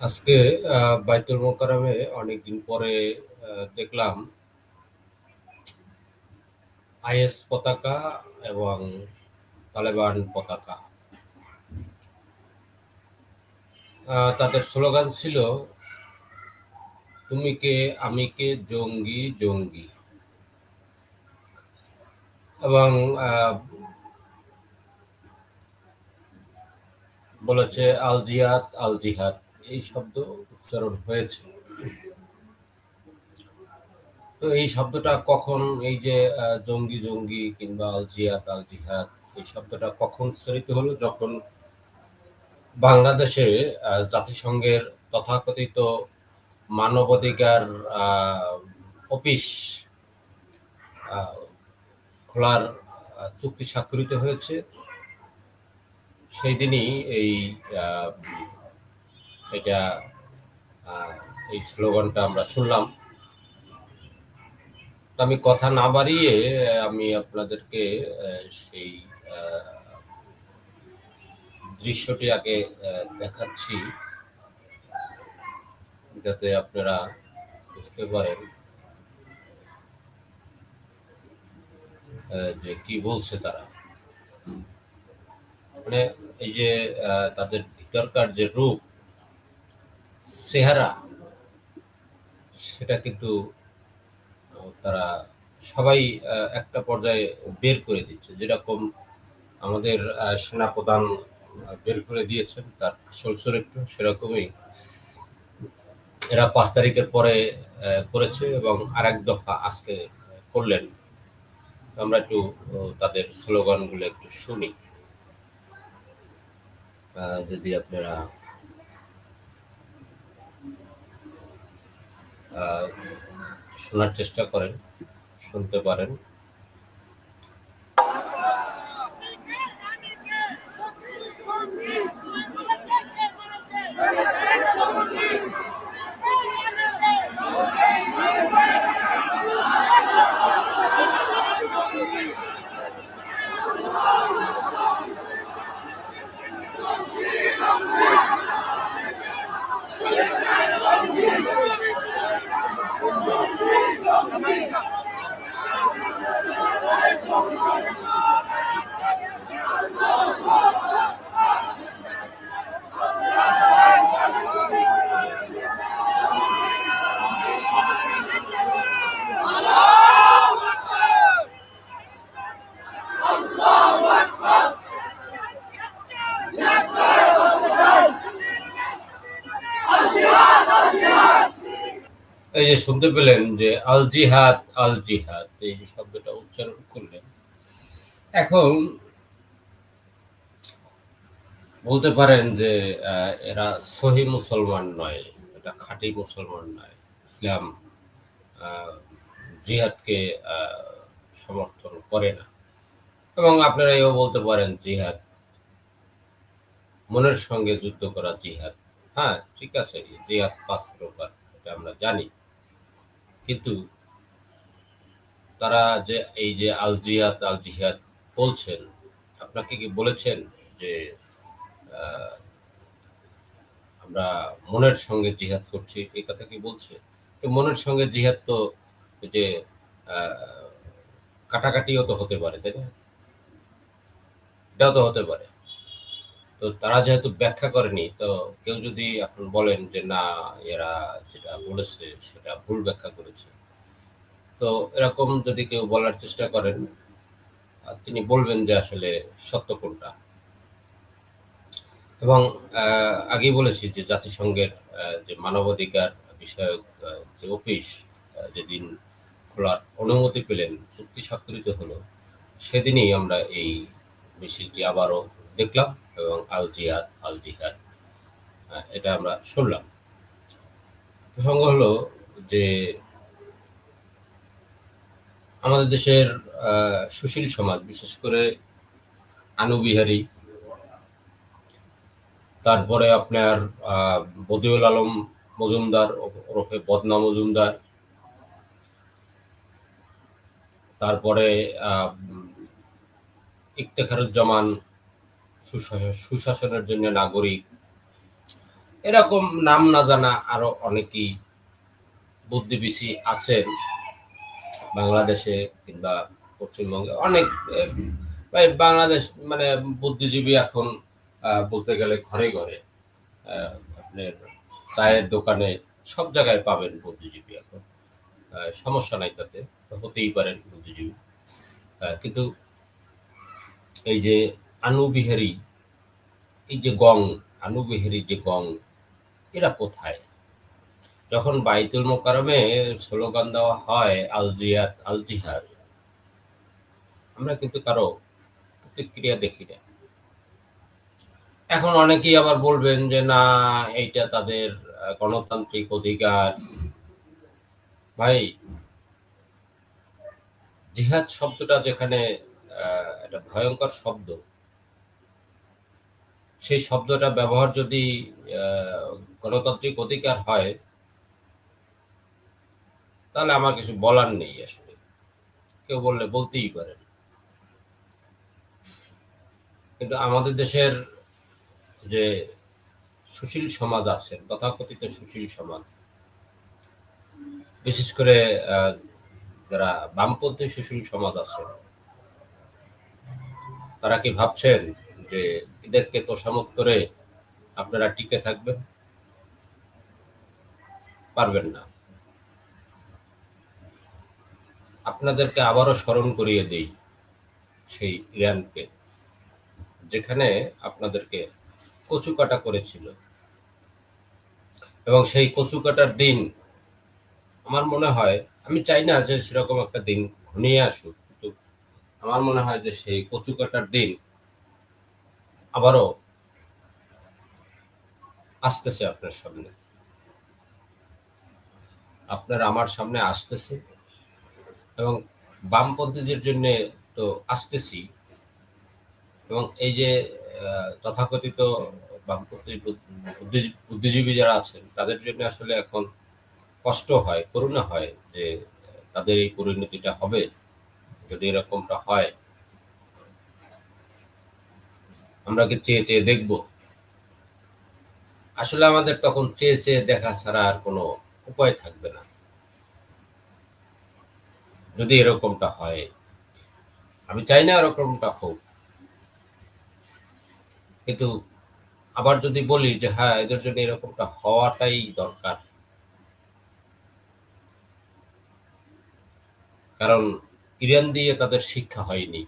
আজকে বাইতুল মোকাররমে অনেকদিন পরে দেখলাম আইএস পতাকা এবং তালেবান পতাকা। তাদের স্লোগান ছিল, তুমি কে, আমি কে, জঙ্গি জঙ্গি। এবং বলেছে, আল জিহাদ আল জিহাদ। এই শব্দ উচ্চারণ হয়েছে। তো এই শব্দটা কখন, এই যে জঙ্গি জঙ্গি কিংবা আল জিহাদ আল জিহাদ, এই শব্দটা কখন উচ্চারিত হলো? যখন বাংলাদেশে জাতিসংঘের তথাকথিত মানবাধিকার অফিস খোলার চুক্তি স্বাক্ষরিত হয়েছে। সেই দিনই এই এটা এই স্লোগানটা আমরা শুনলাম। আমি কথা না বাড়িয়ে, আমি আপনাদেরকে সেই দৃশ্যটি আগে দেখাচ্ছি। যাতে আপনারা বুঝতে পারেন যে কি বলছে তারা। মানে এই যে তাদের ভিতরকার যে রূপ চেহারা, সেটা কিন্তু তারা সবাই একটা পর্যায়ে বের করে দিচ্ছে। যেরকম আমাদের সেনাপ্রধান বের করে দিয়েছেন, তার আসল চরিত্র সেরকমই। এরা পাঁচ তারিখের পরে করেছে এবং আরেক দফা আজকে করলেন। আমরা একটু তাদের স্লোগানগুলো একটু শুনি। যদি আপনারা শোনার চেষ্টা করেন শুনতে পারেন। যে শুনতে পেলেন যে আল জিহাদ আল জিহাদ, এই যে শব্দটা উচ্চারণ করলেন, এখন বলতে পারেন যে এরা সহি মুসলমান নয়, এটা খাঁটি মুসলমান নয়। ইসলাম জিহাদকে সমর্থন করে না। এবং আপনারা এও বলতে পারেন জিহাদ, মনের সঙ্গে যুদ্ধ করা জিহাদ। হ্যাঁ ঠিক আছে, জিহাদ পাঁচ প্রকার, এটা আমরা জানি। কিন্তু তারা যে এই যে আল জিহাদ আল জিহাদ বলছেন, আপনাকে কি বলেছেন যে আমরা মনের সঙ্গে জিহাদ করছি? এই কথা কি বলছে? মনের সঙ্গে জিহাদ তো যে কাটাকাটিও তো হতে পারে, তাই না? এটাও তো হতে পারে। তো তারা যেহেতু ব্যাখ্যা করেনি, তো কেউ যদি এখন বলেন যে না, এরা যেটা বলেছে সেটা ভুল ব্যাখ্যা করেছে। তো এরকম যদি কেউ বলার চেষ্টা করেন তিনি বলবেন যে আসলে সত্য কোনটা। এবং আগেই বলেছি যে জাতিসংঘের যে মানবাধিকার বিষয়ক যে অফিস যেদিন খোলার অনুমতি পেলেন, চুক্তি স্বাক্ষরিত হলো, সেদিনই আমরা এই মিছিলটি আবারও দেখলাম এবং আল জিহাদ আল জিহাদ এটা আমরা শুনলাম। প্রসঙ্গ হলো যে আমাদের দেশের সুশীল সমাজ, বিশেষ করে আনুবিহারী তারপরে আপনার বদিউল আলম মজুমদার, ওরফে বদনা মজুমদার, তারপরে ইফতেখারুজ্জামান সুশাসনের জন্য নাগরিক। এরকম নাম না জানা আরও অনেকেই বুদ্ধিবেশী আছেন বাংলাদেশে কিংবা পশ্চিমবঙ্গে। অনেক বাংলাদেশ মানে বুদ্ধিজীবী এখন বলতে গেলে ঘরে ঘরে আপনার চায়ের দোকানে সব জায়গায় পাবেন বুদ্ধিজীবী এখন। সমস্যা নাই তাতে হতেই পারেন বুদ্ধিজীবী। কিন্তু এই যে আনুবিহারী, এই যে গং, আনুবিহারী যে গং, এরা কোথায়? যখন বাইতুল মোকারমে স্লোগান দেওয়া হয় আল জিয়াদ আল জিহাদ আমরা কিন্তু কারও প্রতিক্রিয়া দেখি না। এখন অনেকেই আবার বলবেন যে, না, এইটা তাদের গণতান্ত্রিক অধিকার। ভাই, জিহাদ শব্দটা যেখানে একটা ভয়ঙ্কর শব্দ। সেই শব্দটা ব্যবহার যদি গণতান্ত্রিক অধিকার হয়, তাহলে আমার কিছু বলার নেই আসলে। কেউ বললে বলতেই পারেন। কিন্তু আমাদের দেশের যে সুশীল সমাজ আছে, তথাকথিত সুশীল সমাজ, বিশেষ করে যারা বামপন্থী সুশীল সমাজ আছে, তারা কি ভাবছেন যে এদেরকে তোষামত করে আপনারা টিকে থাকবেন, পারবেন না। আপনাদেরকে আবারও স্মরণ করিয়ে দেই সেই ইরানকে, যেখানে আপনাদেরকে কচুকাটা করেছিল। এবং সেই কচুকাটার দিন আমার মনে হয়, আমি চাই না যে সেরকম একটা দিন ঘনিয়ে আসুক, কিন্তু আমার মনে হয় যে সেই কচুকাটার দিন আবারও আসতেছে আপনার সামনে। আপনার আমার সামনে আসতেছে এবং বামপন্থীদের জন্য তো আসতেছি। এবং এই যে তথাকথিত বামপন্থী বুদ্ধ- বুদ্ধিজীবী যারা আছেন, তাদের জন্য আসলে এখন কষ্ট হয়, করুণা হয় যে তাদের এই পরিণতিটা হবে। যদি এরকমটা হয় আমরা কি চেয়ে চেয়ে দেখব। আসলে আমাদের তখন চেয়ে চেয়ে দেখা ছাড়া আর কোনো উপায় থাকবে না। যদি এরকমটা হয়, আমি চাই না এরকমটা হোক। কিন্তু আবার যদি বলি যে হ্যাঁ এদের জন্য এরকমটা হওয়াটাই দরকার। কারণ ইরান দিয়ে তাদের শিক্ষা হয়নি।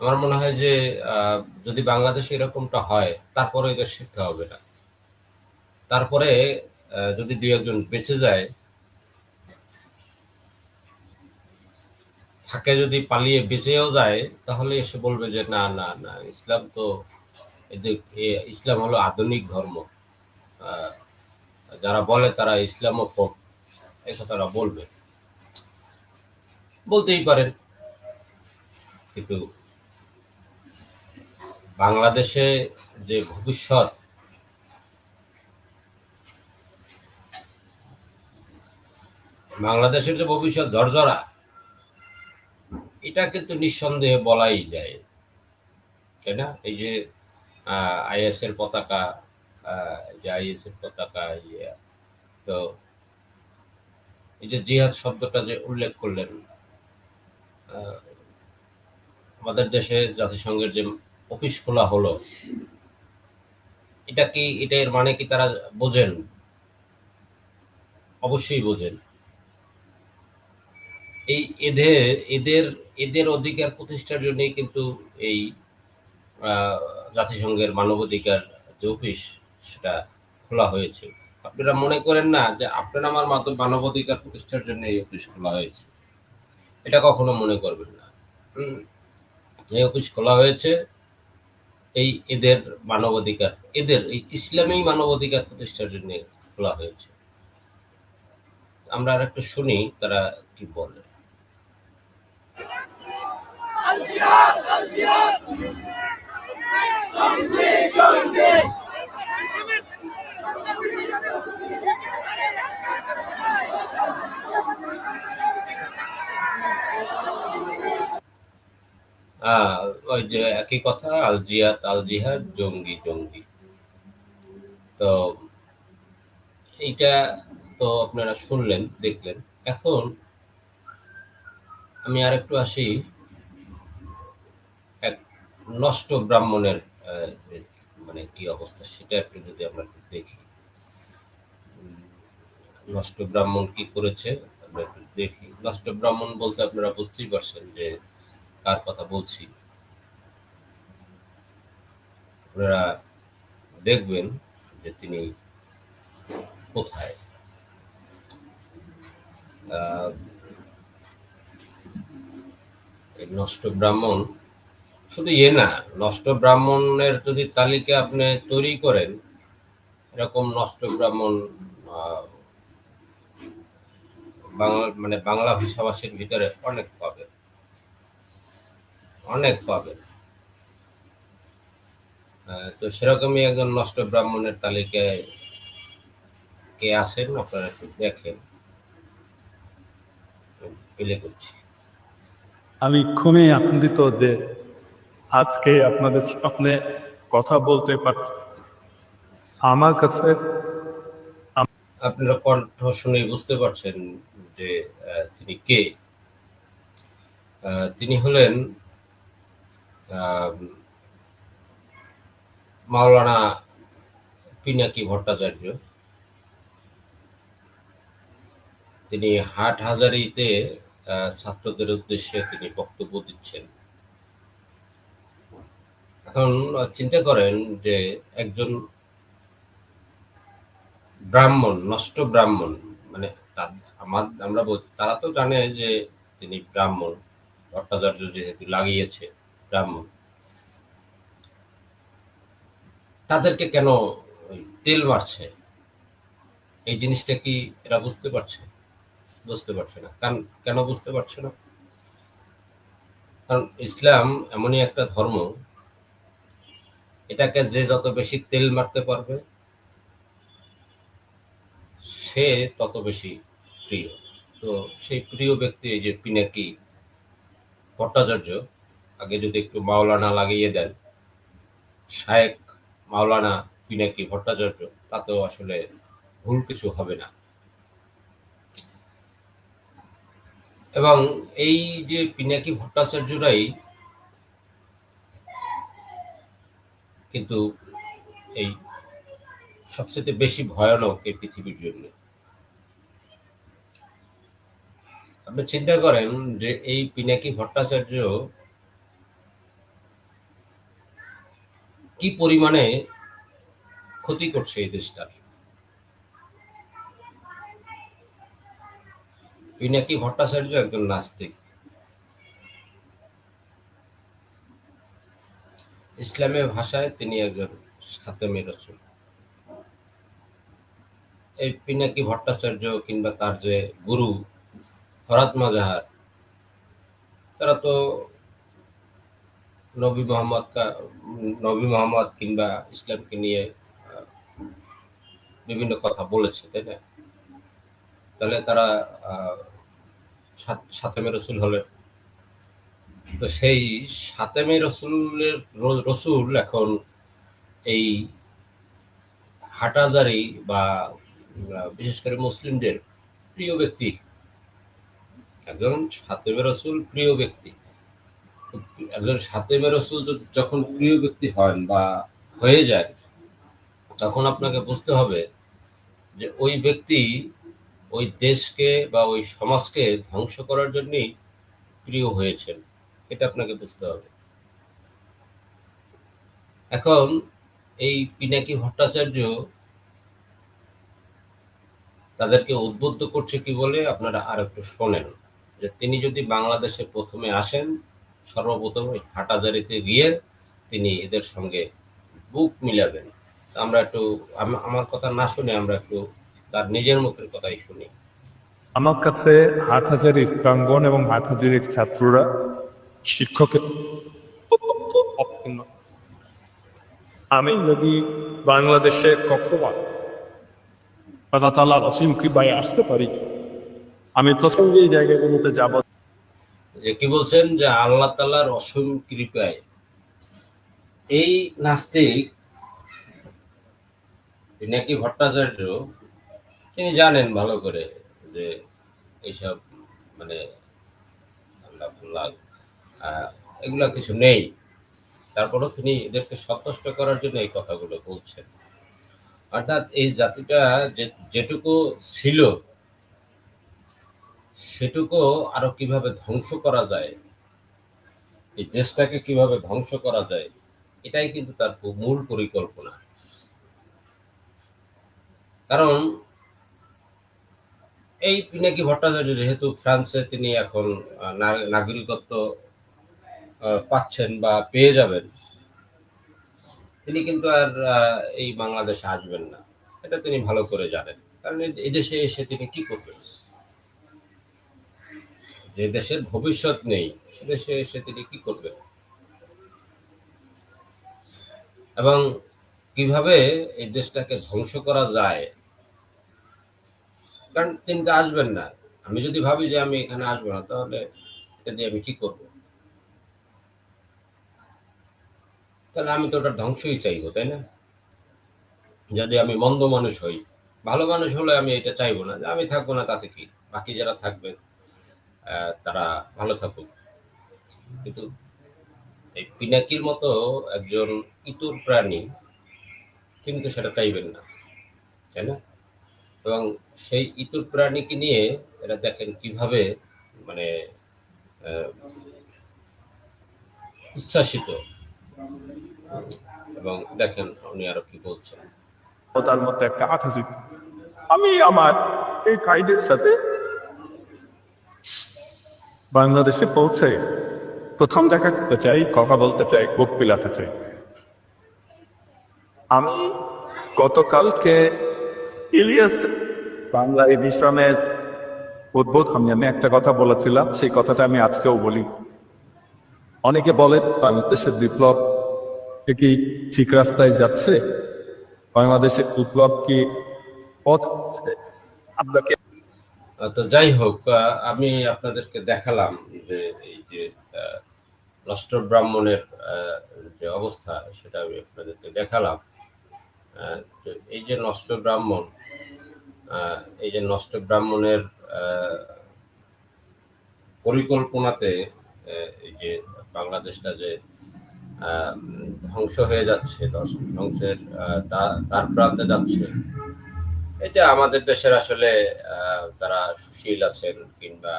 আমার মনে হয় যে যদি বাংলাদেশে এরকমটা হয়, তারপরে এদের শিক্ষা হবে না। তারপরে যদি দুই একজন বেঁচে যায়, ফাঁকে যদি পালিয়ে বেঁচেও যায়, তাহলে এসে বলবে যে, না না না, ইসলাম তো ইসলাম হলো আধুনিক ধর্ম। যারা বলে তারা ইসলামও ফোক এই কথাটা বলবে। বলতেই পারেন। কিন্তু বাংলাদেশে যে ভবিষ্যৎ, বাংলাদেশের যে ভবিষ্যৎ ঝরঝরা, এটা কিন্তু নিঃসন্দেহে বলাই যায়। তাই না? এই যে আইএস এর পতাকা যে আইএস এর পতাকা ইয়ে তো এই যে জিহাদ শব্দটা যে উল্লেখ করলেন আমাদের দেশে জাতিসংঘের যে অফিস খোলা হলো। এটা কি, এটা এর মানে কি তারা বোঝেন? অবশ্যই বোঝেন। এই এদের এদের এদের অধিকার প্রতিষ্ঠার জন্যই কিন্তু এই জাতিসংঘের মানবাধিকার যে অফিস, সেটা খোলা হয়েছে। আপনারা মনে করেন না যে আপনার আমার মাত্র মানবাধিকার প্রতিষ্ঠার জন্য এই অফিস খোলা হয়েছে? এটা কখনো মনে করবেন না। এই অফিস খোলা হয়েছে। এই এদের মানবাধিকার, এদের এই ইসলামী মানবাধিকার প্রতিষ্ঠার জন্য খোলা হয়েছে। আমরা আর একটু শুনি তারা কি বলে ওই যে একই কথা, আল জিয়াদ, আল জিহাদ, জঙ্গি জঙ্গি। তো এইটা তো আপনারা শুনলেন, দেখলেন। এখন আমি আর একটু আসি এক নষ্ট ব্রাহ্মণের মানে কি অবস্থা, সেটা একটু যদি আমরা দেখি। নষ্ট ব্রাহ্মণ কি করেছে দেখি। নষ্ট ব্রাহ্মণ বলতে আপনারা বুঝতেই পারছেন যে কার কথা বলছি? আপনারা দেখবেন যে তিনি কোথায়। নষ্ট ব্রাহ্মণ, শুধু ইয়ে না, নষ্ট ব্রাহ্মণের যদি তালিকা আপনি তৈরি করেন, এরকম নষ্ট ব্রাহ্মণ বাংলা মানে বাংলা ভাষাভাষীর ভিতরে অনেক পাবেন। অনেক পাবেন তো সেরকমই একজন নষ্ট ব্রাহ্মণের তালিকায় কে আছেন? আপনারা একটু দেখেন। প্লে করছি। আমি খুবই আনন্দিত যে আজকে আপনাদের সামনে কথা বলতে পারছি। আমার কাছে আপনারা কণ্ঠ শুনে বুঝতে পারছেন যে তিনি কে? আহ, তিনি হলেন মাওলানা পিনাকি ভট্টাচার্য। তিনি হাট হাজারিতে ছাত্রদের উদ্দেশ্যে তিনি বক্তব্য দিচ্ছেন। এখন চিন্তা করেন যে একজন ব্রাহ্মণ, নষ্ট ব্রাহ্মণ মানে আমার, আমরা তারা তো জানে যে তিনি ব্রাহ্মণ, ভট্টাচার্য যেহেতু লাগিয়েছে। ব্রাহ্মণ। তাদেরকে কেন তেল মারছে? এই জিনিসটা কি এরা বুঝতে পারছে? বুঝতে পারছে না। কারণ কেন বুঝতে পারছে না? কারণ ইসলাম এমনই একটা ধর্ম, এটাকে যে যত বেশি তেল মারতে পারবে, সে তত বেশি প্রিয়। তো সেই প্রিয় ব্যক্তি এই যে পিনাকি ভট্টাচার্য আগে যদি একটু মাওলানা লাগিয়ে দেন, শায়েক মাওলানা পিনাকি ভট্টাচার্য, তাতেও আসলে ভুল কিছু হবে না। এবং এই যে পিনাকি ভট্টাচার্যরাই কিন্তু এই সবচেয়ে বেশি ভয়ানক এই পৃথিবীর জন্য। আপনি চিন্তা করেন যে এই পিনাকি ভট্টাচার্য কি পরিমাণে ক্ষতি করছে এই দেশটার? পিনাকি ভট্টাচার্য একজন নাস্তিক। ইসলামের ভাষায় তিনি একজন সাতেমে রসুল। এই পিনাকি ভট্টাচার্য কিংবা তার যে গুরু ফরাত মাজাহার, তারা তো নবী মোহাম্মদ নবী মোহাম্মদ কিংবা ইসলামকে নিয়ে বিভিন্ন কথা বলেছে তাই না? তাহলে তারা আহ, সাত- সাতেমে রসুল হলেন। তো সেই সাতেমে রসুলের রসুল এখন এই হাটাজারি বা বিশেষ করে মুসলিমদের প্রিয় ব্যক্তি। একজন সাতেমে রসুল প্রিয় ব্যক্তি। একজন সাতেমে রসুল যখন প্রিয় ব্যক্তি হন বা হয়ে যায় তখন আপনাকে বুঝতে হবে যে ওই ব্যক্তি ওই দেশকে বা ওই সমাজকে ধ্বংস করার জন্যই প্রিয় হয়েছেন, এটা আপনাকে বুঝতে হবে। এখন এই পিনাকি ভট্টাচার্য তাদেরকে উদ্বুদ্ধ করছে কি বলে আপনারা আর একটু শোনেন, যে তিনি যদি বাংলাদেশে প্রথমে আসেন সর্বপ্রথম হাটাজারিতে গিয়ে তিনি এদের সঙ্গে বুক মিলাবেন। আমরা একটু আমার কথা না শুনে আমরা একটু তার নিজের মুখের কথাই শুনি। আমার কাছে হাটহাজারির প্রাঙ্গণ এবং হাটহাজারির ছাত্ররা শিক্ষকের। আমি যদি বাংলাদেশে কখনো আল্লাহ তালার অসীম কৃপায় আসতে পারি, আমি প্রথম যে জায়গাগুলোতে যাব। যে কি বলছেন যে আল্লাহ তালার অসীম কৃপায়। এই নাস্তিক পিনাকি ভট্টাচার্য, তিনি জানেন ভালো করে যে এইসব মানে এগুলা কিছু নেই। তারপরেও তিনি এদেরকে সন্তুষ্ট করার জন্য এই কথাগুলো বলছেন। অর্থাৎ এই জাতিটা যেটুকু ছিল সেটুকু আরও কীভাবে ধ্বংস করা যায়? এই দেশটাকে কীভাবে ধ্বংস করা যায়? এটাই কিন্তু তার মূল পরিকল্পনা। কারণ এই পিনাকি ভট্টাচার্য যেহেতু ফ্রান্সে তিনি এখন নাগরিকত্ব পাচ্ছেন বা পেয়ে যাবেন, তিনি কিন্তু আর এই বাংলাদেশে আসবেন না। এটা তিনি ভালো করে জানেন। কারণ এই এসে তিনি কি করবেন? যে দেশের ভবিষ্যৎ নেই সে দেশে এসে তিনি কি করবেন? এবং কীভাবে এই দেশটাকে ধ্বংস করা যায়? কারণ তিনি তো আসবেন না। আমি যদি ভাবি যে আমি এখানে আসব না তাহলে এটা দিয়ে আমি কি করব? তাহলে আমি তো ওটা ধ্বংসই চাইব তাই না? যদি আমি মন্দ মানুষ হই ভালো মানুষ হলে আমি এটা চাইব না। যে আমি থাকব না তাতে কি? বাকি যারা থাকবে আহ, তারা ভালো থাকুক। কিন্তু এই পিনাকির মতো একজন ইতুর প্রাণী, তিনি তো সেটা চাইবেন না, তাই না? এবং সেই ইতুর প্রাণীকে নিয়ে এরা দেখেন কীভাবে মানে উচ্ছ্বাসিত। এবং দেখেন উনি আরও কি বলছেন। তার মধ্যে একটা আঠা আমি আমার এই গাইডের সাথে বাংলাদেশে পৌঁছে প্রথম দেখা করতে চাই, কথা বলতে চাই, বুক পিলাতে চাই। আমি গতকালকে ইলিয়াস বাংলা এই বিশ্রামের উদ্বোধনে আমি একটা কথা বলেছিলাম, সেই কথাটা আমি আজকেও বলি। অনেকে বলে, বাংলাদেশের বিপ্লব কি ঠিক রাস্তায় যাচ্ছে? বাংলাদেশের বিপ্লব কি পথ? আপনাকে তো যাই হোক আমি আপনাদেরকে দেখালাম যে এই যে নষ্ট ব্রাহ্মণের যে অবস্থা, সেটা আমি আপনাদেরকে দেখালাম। এই যে নষ্ট ব্রাহ্মণ এই যে নষ্ট ব্রাহ্মণের পরিকল্পনাতে এই যে বাংলাদেশটা যে ধ্বংস হয়ে যাচ্ছে ধ্বংস- ধ্বংসের তার প্রান্তে যাচ্ছে এটা আমাদের দেশের আসলে যারা সুশীল আছেন কিংবা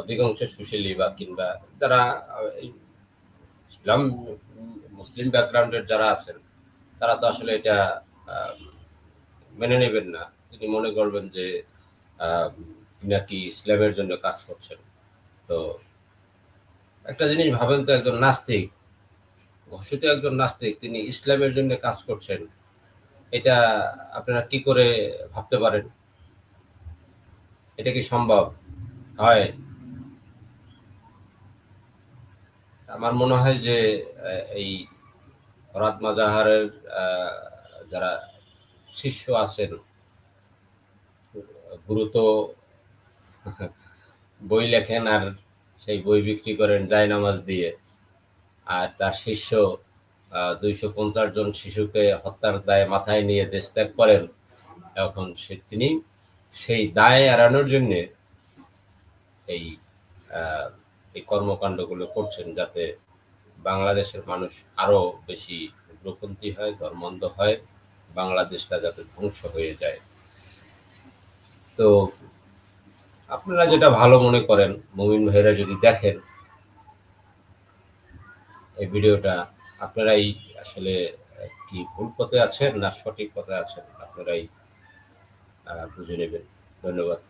অধিকাংশ সুশীলী বা কিংবা যারা ইসলাম, মুসলিম ব্যাকগ্রাউন্ডের যারা আছেন, তারা তো আসলে এটা মেনে নেবেন না। তিনি মনে করবেন যে নাকি ইসলামের জন্য কাজ করছেন। তো একটা জিনিস ভাবেন তো একজন নাস্তিক, ঘোষিত একজন নাস্তিক, তিনি ইসলামের জন্য কাজ করছেন এটা আপনারা কি করে ভাবতে পারেন? এটা কি সম্ভব? হয়। আমার মনে হয় যে এই ফরাদ মাজাহারের যারা শিষ্য আছেন গুরু তো বই লেখেন আর সেই বই বিক্রি করেন জায়নামাজ দিয়ে, আর তার শিষ্য দুইশো পঞ্চাশ জন শিশুকে হত্যার দায়ে মাথায় নিয়ে দেশ ত্যাগ করেন এখন সে তিনি। সেই দায় এড়ানোর জন্য এই এই কর্মকাণ্ডগুলো করছেন যাতে বাংলাদেশের মানুষ আরও বেশি উগ্রপন্থী হয়, ধর্মান্ধ হয়, বাংলাদেশটা যাতে ধ্বংস হয়ে যায়। তো আপনারা যেটা ভালো মনে করেন, মুমিন ভাইরা যদি দেখেন, এই ভিডিওটা আপনারাই আসলে কি ভুল পথে আছেন না সঠিক পথে আছেন? আপনারাই বুঝে নেবেন। ধন্যবাদ।